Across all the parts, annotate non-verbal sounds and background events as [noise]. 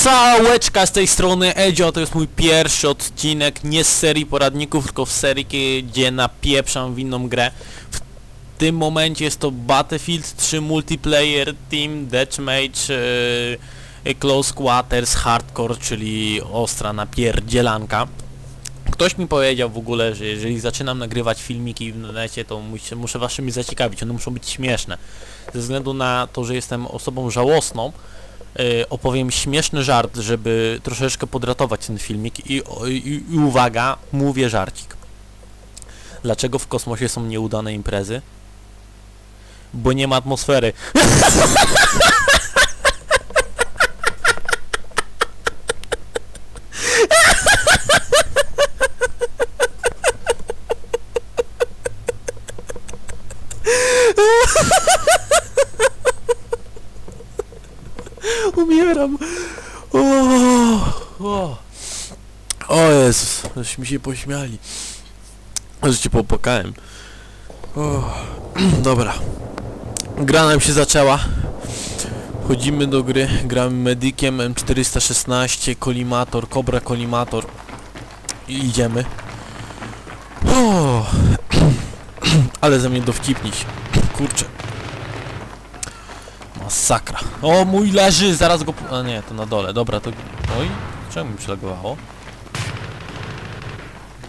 Całeczka z tej strony Edzio, to jest mój pierwszy odcinek nie z serii poradników, tylko w serii, gdzie napieprzam w inną grę. W tym momencie jest to Battlefield 3 Multiplayer Team Deathmatch yy, Close Quarters Hardcore, czyli ostra napierdzielanka. Ktoś mi powiedział w ogóle, że jeżeli zaczynam nagrywać filmiki w necie, to muszę, waszymi zaciekawić, one muszą być śmieszne. Ze względu na to, że jestem osobą żałosną, opowiem śmieszny żart, żeby troszeczkę podratować ten filmik i, i, i uwaga, mówię żarcik. Dlaczego w kosmosie są nieudane imprezy? Bo nie ma atmosfery. [laughs] Umieram. O, o. o Jezus, żeśmy się pośmiali. Że popłakałem. [clears throat] Dobra. Gra nam się zaczęła. Wchodzimy do gry, gramy medykiem M416, kolimator, Cobra kolimator. I idziemy. O, [clears throat] ale ze mnie dowcipnić. Kurczę. Masakra. O, mój leży, zaraz go... A nie, to na dole, dobra, to... Oj, czemu mi przylagowało?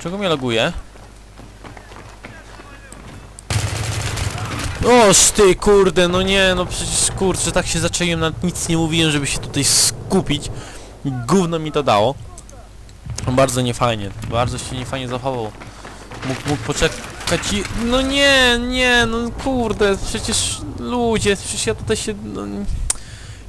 Czego mnie laguje? Oż ty, kurde, no nie, no przecież kurczę, tak się zaczęłem, nawet nic nie mówiłem, żeby się tutaj skupić. Gówno mi to dało. Bardzo niefajnie, bardzo się niefajnie zachował. Mógł, mógł poczekać i... No nie, nie, no kurde, przecież ludzie, przecież ja tutaj się... No,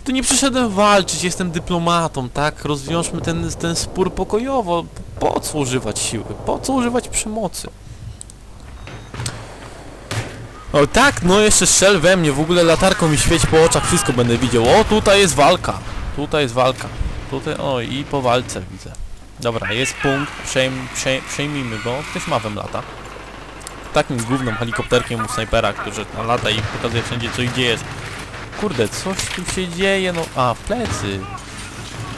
tu nie przyszedłem walczyć, jestem dyplomatą, tak? Rozwiążmy ten, ten spór pokojowo. Po co używać siły? Po co używać przemocy? O tak, no jeszcze strzel we mnie, w ogóle latarką mi świeci po oczach, wszystko będę widział. O, tutaj jest walka. Tutaj jest walka. Tutaj, o i po walce widzę. Dobra, jest punkt, przejm, przej, przejmijmy go. Ktoś ma lata. Takim głównym helikopterkiem u snajpera, który lata i pokazuje wszędzie co i gdzie jest. Kurde, coś tu się dzieje, no... A, plecy.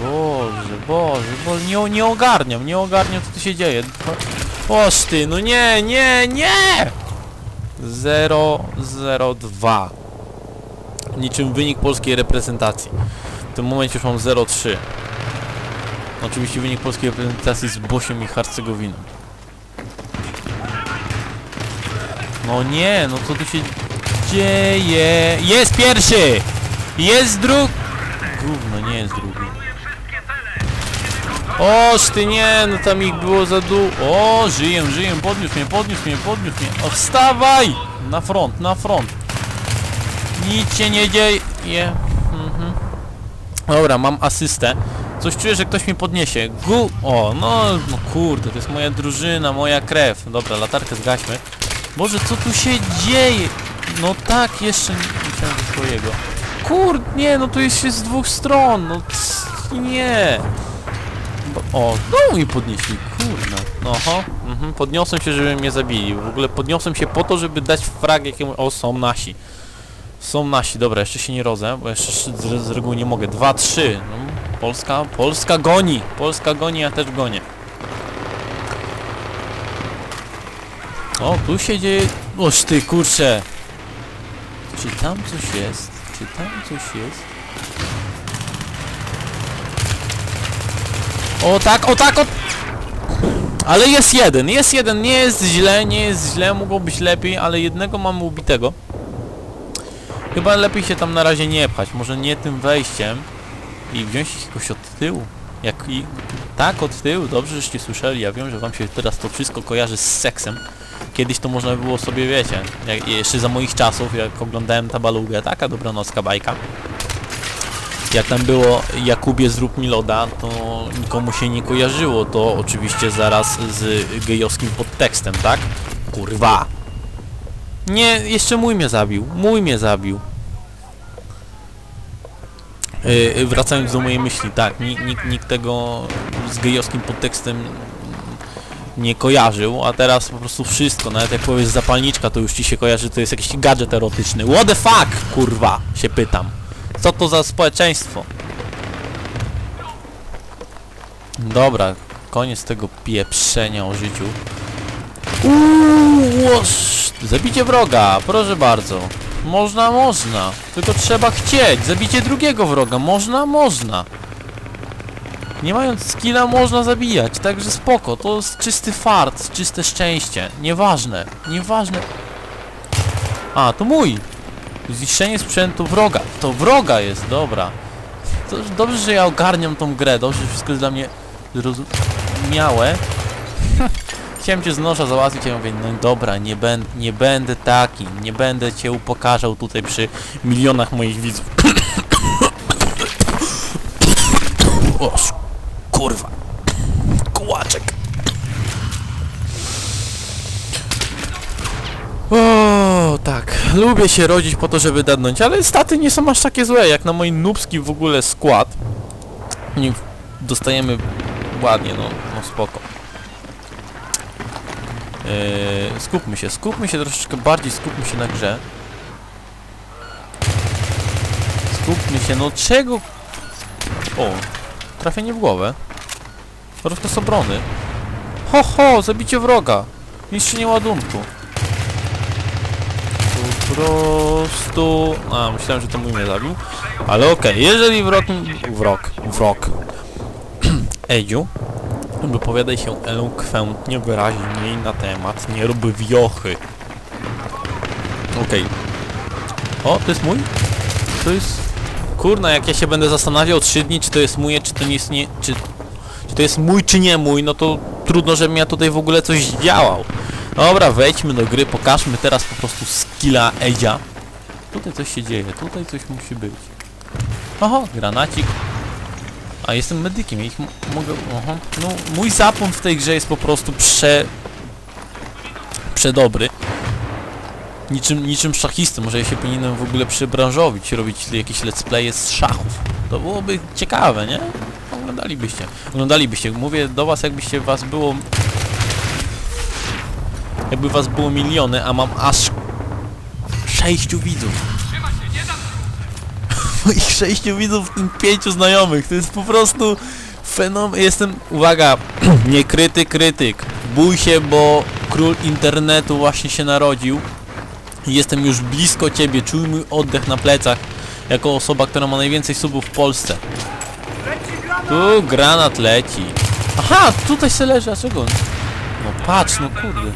Boże, Boże, bo nie, nie ogarniam, nie ogarniam co tu się dzieje. Oż ty, no nie, nie, nie! 002 Niczym wynik polskiej reprezentacji. W tym momencie już mam 0,3. Oczywiście wynik polskiej reprezentacji z Bosiem i Hercegowiną. No nie, no co tu się dzieje? Jest pierwszy! Jest drugi! Gówno, nie jest drugi. Oż ty nie, no tam ich było za dół. O, żyję, żyję, podniósł mnie, podniósł mnie, podniósł mnie. O, wstawaj! Na front, na front. Nic się nie dzieje. Mhm. Dobra, mam asystę. Coś czuję, że ktoś mnie podniesie. Gu... O, no, no kurde, to jest moja drużyna, moja krew. Dobra, latarkę zgaśmy. Boże, co tu się dzieje? No tak, jeszcze nie myślałem ze swojego. Kurde, nie, no tu jest się z dwóch stron, no nie. Bo- O, znowu mi podnieśli, kurna. No, oho, mhm, podniosłem się, żeby mnie zabili. W ogóle podniosłem się po to, żeby dać frag jakiemu... O, są nasi. Są nasi, dobra, jeszcze się nie rodzę, bo jeszcze z, z reguły nie mogę. Dwa, trzy. No, Polska, Polska goni. Polska goni, ja też gonię. O, tu się dzieje... Oż ty, kurczę. Czy tam coś jest? Czy tam coś jest? O tak, o tak, o... Ale jest jeden, jest jeden, nie jest źle, nie jest źle, mogło być lepiej, ale jednego mamy ubitego. Chyba lepiej się tam na razie nie pchać, może nie tym wejściem i wziąć jakoś od tyłu. Jak i... Tak, od tyłu, dobrze żeście słyszeli, ja wiem, że wam się teraz to wszystko kojarzy z seksem. Kiedyś to można było sobie, wiecie, jak, jeszcze za moich czasów, jak oglądałem Tabalugę, taka dobranocka bajka. Jak tam było Jakubie zrób mi loda, to nikomu się nie kojarzyło to oczywiście zaraz z gejowskim podtekstem, tak? Kurwa! Nie, jeszcze mój mnie zabił, mój mnie zabił. Yy, wracając do mojej myśli, tak, nikt, nikt, nikt tego z gejowskim podtekstem nie kojarzył, a teraz po prostu wszystko, nawet jak powiesz zapalniczka, to już ci się kojarzy, to jest jakiś gadżet erotyczny. What the fuck, kurwa, się pytam. Co to za społeczeństwo? Dobra, koniec tego pieprzenia o życiu. Uuu. Zabicie wroga, proszę bardzo. Można, można. Tylko trzeba chcieć. Zabicie drugiego wroga. Można, można. Nie mając skilla można zabijać, także spoko. To jest czysty fart, czyste szczęście. Nieważne, nieważne. A, to mój. Zniszczenie sprzętu wroga. To wroga jest, dobra. To dobrze, że ja ogarniam tą grę. Dobrze, że wszystko jest dla mnie zrozumiałe. [laughs] Chciałem cię z załatwić, ja mówię, no dobra, nie, ben, nie będę taki, nie będę cię upokarzał tutaj przy milionach moich widzów. [coughs] o, kurwa. Kłaczek. O, tak. Lubię się rodzić po to, żeby dadnąć, ale staty nie są aż takie złe, jak na mój nubski w ogóle skład. Nie dostajemy ładnie, no, no spoko. Yy, skupmy się, skupmy się troszeczkę bardziej, skupmy się na grze. Skupmy się, no czego... O, trafienie w głowę. Rozkaz obrony. Ho, ho, zabicie wroga. Niszczenie ładunku. Po prostu... A, myślałem, że to mój mnie zabił. Ale okej, jeżeli wrok... Wrok, wrok. [clears throat] Edziu, wypowiadaj się elokwentnie, wyraźniej na temat, nie rób wiochy. Okej. O, to jest mój? To jest... Kurna, jak ja się będę zastanawiał 3 dni, czy to jest mój, czy to nie jest nie... Czy, czy to jest mój, czy nie mój, no to trudno, żebym ja tutaj w ogóle coś działał. Dobra, wejdźmy do gry, pokażmy teraz po prostu skilla Edzia. Tutaj coś się dzieje, tutaj coś musi być. Oho, granacik. A jestem medykiem, ja ich mogę... Aha. No, mój zapłon w tej grze jest po prostu prze... Przedobry. Niczym, niczym szachisty, może ja się powinienem w ogóle przybranżowić, robić jakieś let's playe z szachów. To byłoby ciekawe, nie? Oglądalibyście. Oglądalibyście. Mówię do was, jakbyście was było... Jakby was było miliony, a mam aż... Sześciu widzów [laughs] moich sześciu widzów, w tym pięciu znajomych. To jest po prostu fenomen. Jestem, uwaga, [clears throat] nie krytyk, krytyk. Bój się, bo król internetu właśnie się narodził. Jestem już blisko ciebie, czuj mój oddech na plecach. Jako osoba, która ma najwięcej subów w Polsce. Tu granat leci. Aha, tutaj se leży, a czego? No patrz, no kurde.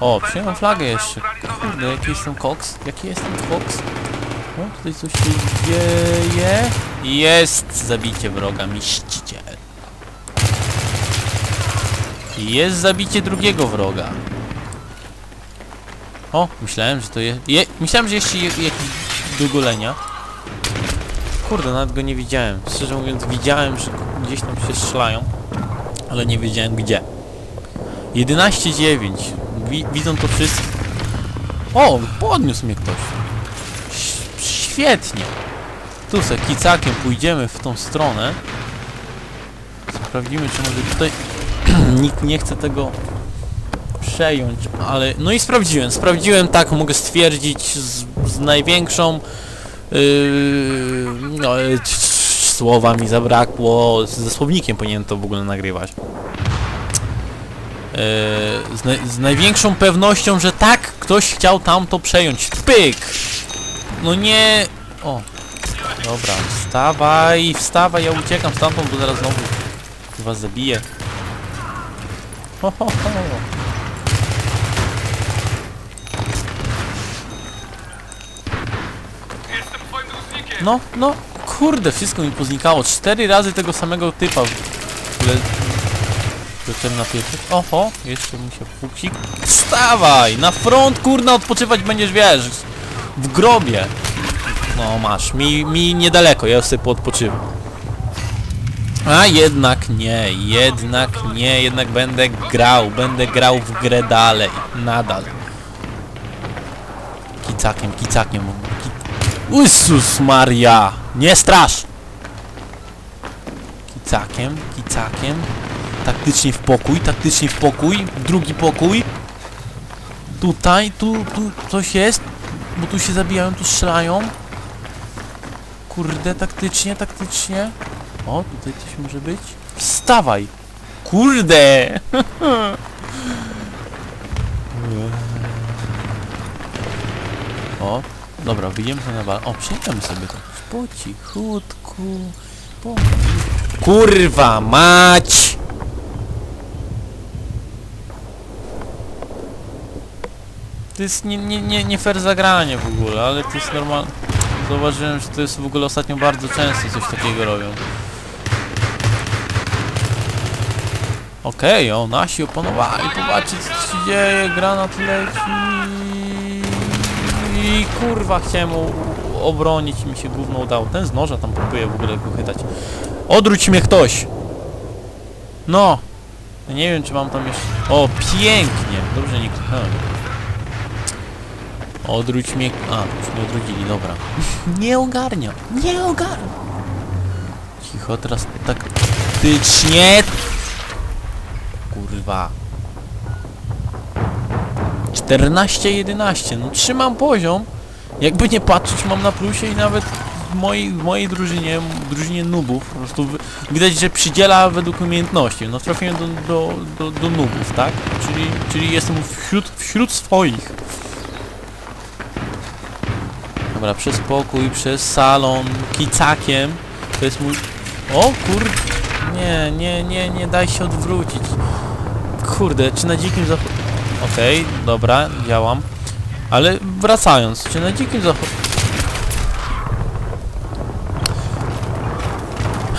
O, przyjąłem flagę jeszcze. Kurde, jaki jestem koks? Jaki jestem koks? O, tutaj coś się dzieje. Jest zabicie wroga, miściciel. Jest zabicie drugiego wroga. O, myślałem, że to jest... Je, myślałem, że jeszcze je, jakiś do golenia. Kurde, nawet go nie widziałem. Szczerze mówiąc, widziałem, że gdzieś tam się strzelają, ale nie wiedziałem gdzie. 11-9. Wi widzą to wszyscy. O, podniósł mnie ktoś. Ś- Świetnie. Tu se kicakiem pójdziemy w tą stronę. Sprawdzimy, czy może tutaj [clears throat] nikt nie chce tego przejąć, ale... No i sprawdziłem, sprawdziłem, tak, mogę stwierdzić z, z największą... Yy, no, c- słowa mi zabrakło, ze słownikiem powinienem to w ogóle nagrywać. Yy, z, naj- z największą pewnością, że tak, ktoś chciał tam to przejąć. Pyk! No nie... O. Dobra, wstawaj, wstawaj, ja uciekam stamtąd, bo zaraz znowu was zabiję. Ho, ho, ho. No, no, kurde, wszystko mi poznikało. Cztery razy tego samego typa. W ogóle... Na pierwszy. Oho, jeszcze mi się fuksik. Wstawaj! Na front, kurna, odpoczywać będziesz, wiesz, w grobie. No masz, mi, mi niedaleko, ja sobie poodpoczywam. A jednak nie, jednak nie, jednak będę grał, będę grał w grę dalej, nadal. Kicakiem, kicakiem. Ki Jezus Maria! Nie strasz! Kicakiem, kicakiem. Taktycznie w pokój, taktycznie w pokój. Drugi pokój. Tutaj, tu, tu coś jest. Bo tu się zabijają, tu strzelają. Kurde, taktycznie, taktycznie. O, tutaj coś może być. Wstawaj! Kurde! [laughs] o, dobra, wyjdziemy sobie na bal. O, przyjdziemy sobie to. Po cichutku. Po... Kurwa mać! To jest nie, nie, nie, nie fair zagranie w ogóle, ale to jest normalne. Zauważyłem, że to jest w ogóle ostatnio bardzo często coś takiego robią. Okej, o, nasi opanowali, popatrzcie co się dzieje, granat leci. I kurwa chciałem obronić mi się gówno udało. Ten z noża tam próbuje w ogóle wychytać. Odwróć mnie ktoś! No! Nie wiem czy mam tam jeszcze... O, pięknie! Dobrze nie kliknąłem. Odwróć mnie... A, już mnie odwrócili, dobra. [laughs] nie ogarniam, nie ogarniam. Cicho, teraz taktycznie... Kurwa. 14-11, no trzymam poziom. Jakby nie patrzeć, mam na plusie i nawet w mojej, w mojej drużynie, drużynie nubów, po prostu widać, że przydziela według umiejętności. No trafiłem do, do, do, do nubów, tak? Czyli, czyli jestem wśród, wśród swoich. Dobra, przez pokój, przez salon, kicakiem. To jest mój... O kur... Nie, nie, nie, nie daj się odwrócić. Kurde, czy na dzikim zachodzie... Okej, dobra, działam. Ale wracając, czy na dzikim zachodzie...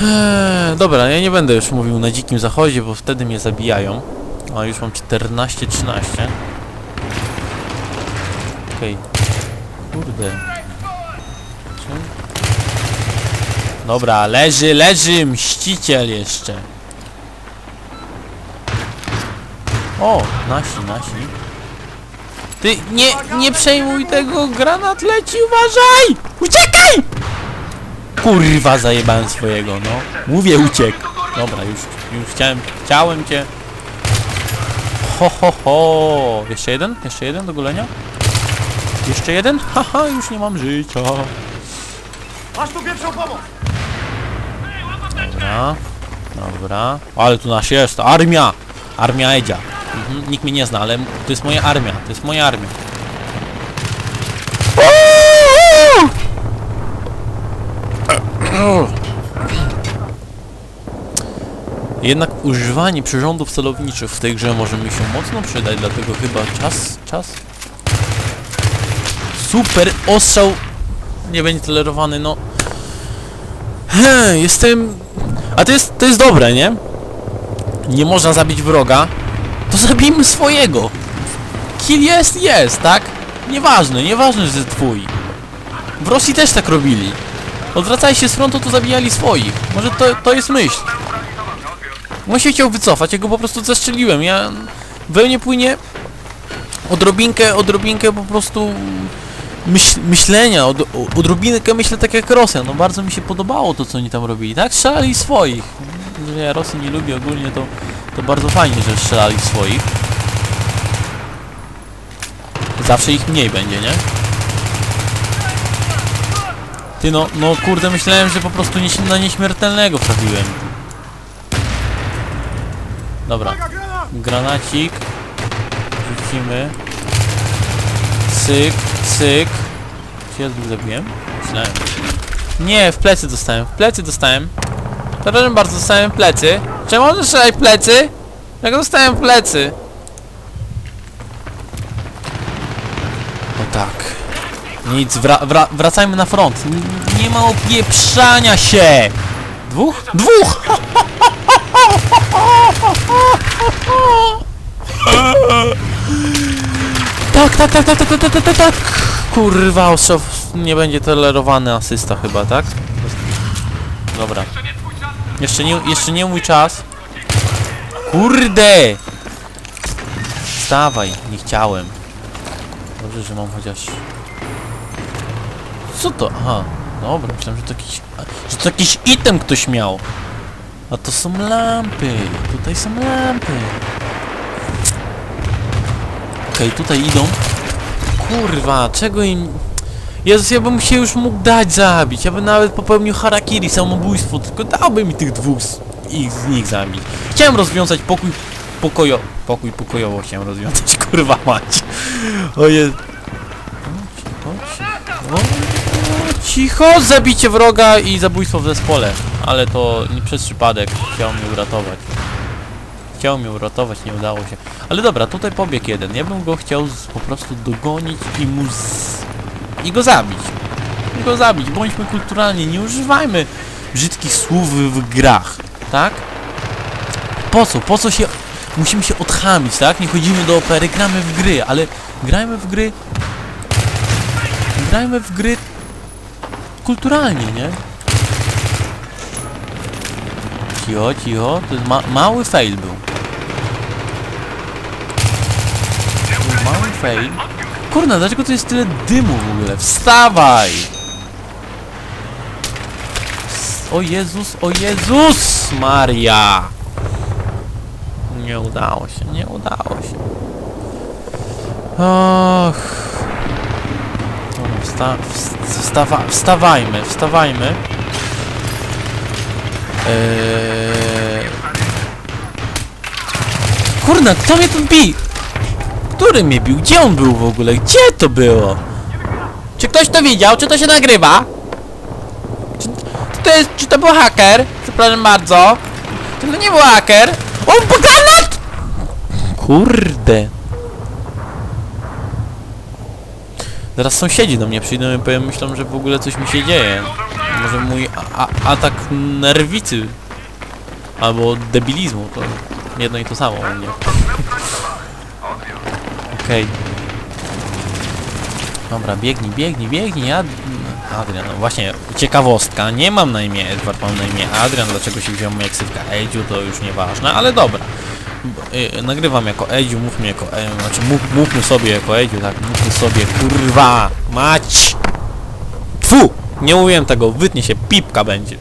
Eee, dobra, ja nie będę już mówił na dzikim zachodzie, bo wtedy mnie zabijają. A już mam 14-13. Okej. Kurde. Czym? Dobra, leży, leży, mściciel jeszcze. O, nasi, nasi. Ty, nie, nie przejmuj tego, granat leci, uważaj! Uciekaj! Kurwa, zajebałem swojego, no. Mówię, uciekł. Dobra, już, już chciałem, chciałem cię. Ho, ho, ho. Jeszcze jeden? Jeszcze jeden do golenia? Jeszcze jeden? Haha, już nie mam życia. Masz tu pierwszą pomoc! Dobra, dobra. Ale tu nasz jest, armia! Armia Edzia. Mhm, nikt mnie nie zna, ale to jest moja armia, to jest moja armia. Jednak używanie przyrządów celowniczych w tej grze może mi się mocno przydać, dlatego chyba czas, czas. Super ostrzał nie będzie tolerowany, no. He, jestem... A to jest, to jest dobre, nie? Nie można zabić wroga, to zabijmy swojego. Kill jest, jest, tak? Nieważne, nieważne, że twój. W Rosji też tak robili. Odwracali się z frontu, to zabijali swoich. Może to, to jest myśl. On się chciał wycofać, ja go po prostu zestrzeliłem. Ja we mnie płynie odrobinkę, odrobinkę po prostu myśl, myślenia, od, odrobinkę myślę tak jak Rosja. No bardzo mi się podobało to, co oni tam robili, tak? Strzelali swoich. Ja Rosji nie lubię ogólnie, to, to bardzo fajnie, że strzelali swoich. Zawsze ich mniej będzie, nie? Ty no, no kurde, myślałem, że po prostu nie, na nieśmiertelnego trafiłem. Dobra. Granacik. Rzucimy. Cyk, cyk. Czy ja zabiłem? Myślałem. Nie, w plecy dostałem, w plecy dostałem. Przepraszam bardzo, dostałem plecy. Czy można strzelać w plecy? Jak dostałem plecy? O tak. Nic, wra wra wracajmy na front. N nie ma opieprzania się! Dwóch? Dwóch! Tak, tak, tak, tak, tak, tak, tak, tak, tak. Kurwa, ostrzał nie będzie tolerowany asysta chyba, tak? Dobra. To nie twój czas! Jeszcze nie, jeszcze nie mój czas. Kurde! Wstawaj, nie chciałem. Dobrze, że mam chociaż... Co to? Aha, dobra, myślałem, że to jakiś... Że to jakiś item ktoś miał. A to są lampy. Tutaj są lampy. Okej, tutaj idą. Kurwa, czego im... Jezus, ja bym się już mógł dać zabić, ja bym nawet popełnił harakiri, samobójstwo, tylko dałby mi tych dwóch z, ich, z nich zabić. Chciałem rozwiązać pokój pokojo... Pokój pokojowo chciałem rozwiązać, [laughs] kurwa mać. O jest... O, cicho, zabicie wroga i zabójstwo w zespole. Ale to nie przez przypadek, chciał mnie uratować. Chciał mnie uratować, nie udało się. Ale dobra, tutaj pobiegł jeden. Ja bym go chciał po prostu dogonić i mu z... i go zabić. I go zabić. Bądźmy kulturalni, nie używajmy brzydkich słów w grach, tak? Po co? Po co się... Musimy się odchamić, tak? Nie chodzimy do opery, gramy w gry, ale grajmy w gry... Grajmy w gry kulturalnie, nie? Cicho, cicho, to jest ma mały fail był. Był mały fail. Kurna, dlaczego tu jest tyle dymu w ogóle? Wstawaj! O Jezus, o Jezus Maria! Nie udało się, nie udało się. Och. Wsta wst- wstawa wstawajmy, wstawajmy. Eee... Kurna, kto mnie tu bi? Który mnie bił? Gdzie on był w ogóle? Gdzie to było? Czy ktoś to widział? Czy to się nagrywa? Czy, czy to jest, czy to był haker? Przepraszam bardzo. Czy to nie był haker? O, granat! Kurde. Zaraz sąsiedzi do mnie przyjdą i powiem, myślą, że w ogóle coś mi się dzieje. Może mój atak nerwicy albo debilizmu to jedno i to samo u mnie. Okej. Dobra, biegnij, biegnij, biegnij, ja... Adrian, no właśnie, ciekawostka, nie mam na imię Edward, mam na imię Adrian, dlaczego się wziął moja ksywka Edziu, to już nieważne, ale dobra. B- y, nagrywam jako Edziu, mówmy jako e, znaczy mów, mówmy sobie jako Edziu, tak, mówmy sobie, kurwa, mać! Tfu! Nie mówiłem tego, wytnie się, pipka będzie.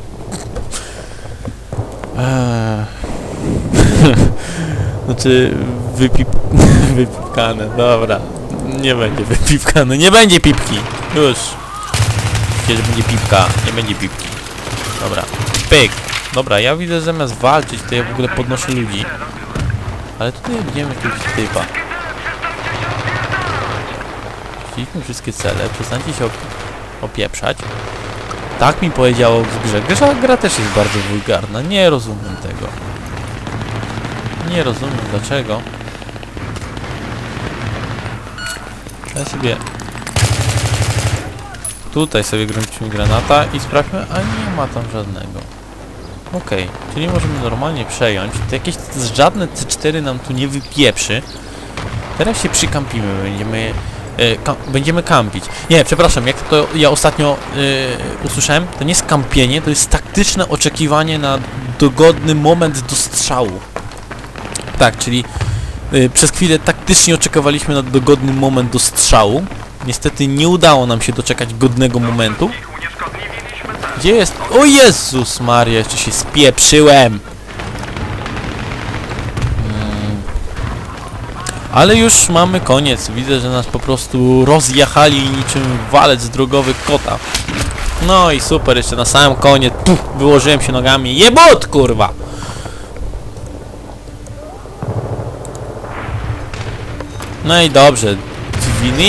Eee. [laughs] znaczy, wypip... wypipkane, dobra. Nie będzie wypipkane, nie będzie pipki. Już. Że będzie pipka, nie będzie pipki. Dobra, pyk. Dobra, ja widzę, że zamiast walczyć, to ja w ogóle podnoszę ludzi. Ale tutaj widzimy jakiegoś typa. Chcieliśmy wszystkie cele, przestańcie się op opieprzać. Tak mi powiedziało w grze. Gra, gra też jest bardzo wulgarna, nie rozumiem tego. Nie rozumiem dlaczego. Ja sobie... Tutaj sobie grącimy granata i sprawdźmy, a nie ma tam żadnego. Okej, czyli możemy normalnie przejąć. To jakieś żadne C4 nam tu nie wypieprzy. Teraz się przykampimy, będziemy... E, kam będziemy kampić. Nie, przepraszam, jak to ja ostatnio e, usłyszałem, to nie jest kampienie, to jest taktyczne oczekiwanie na dogodny moment do strzału. Tak, czyli przez chwilę taktycznie oczekiwaliśmy na dogodny moment do strzału. Niestety nie udało nam się doczekać godnego momentu. Gdzie jest? O Jezus Maria, jeszcze się spieprzyłem! Mm. Ale już mamy koniec. Widzę, że nas po prostu rozjechali niczym walec drogowy kota. No i super, jeszcze na samym koniec puf, wyłożyłem się nogami. Jebut, kurwa! No i dobrze.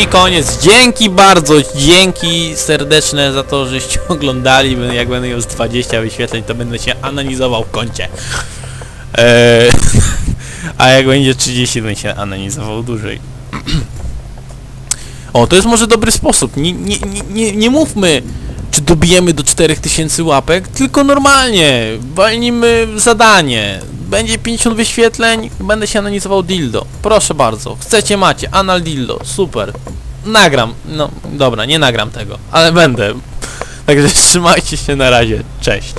I koniec. Dzięki bardzo, dzięki serdeczne za to, żeście [laughs] oglądali. Jak będę z 20 wyświetleń, to będę się analizował w kącie. Eee, [laughs] a jak będzie 30, to będę się analizował dłużej. [clears throat] O, to jest może dobry sposób. Nie, nie, nie, nie mówmy, czy dobijemy do 4000 łapek, tylko normalnie. Walnimy zadanie. Będzie 50 wyświetleń, będę się analizował dildo. Proszę bardzo. Chcecie macie, anal dildo. Super. Nagram. No, dobra, nie nagram tego, ale będę. Także [laughs] trzymajcie się na razie. Cześć.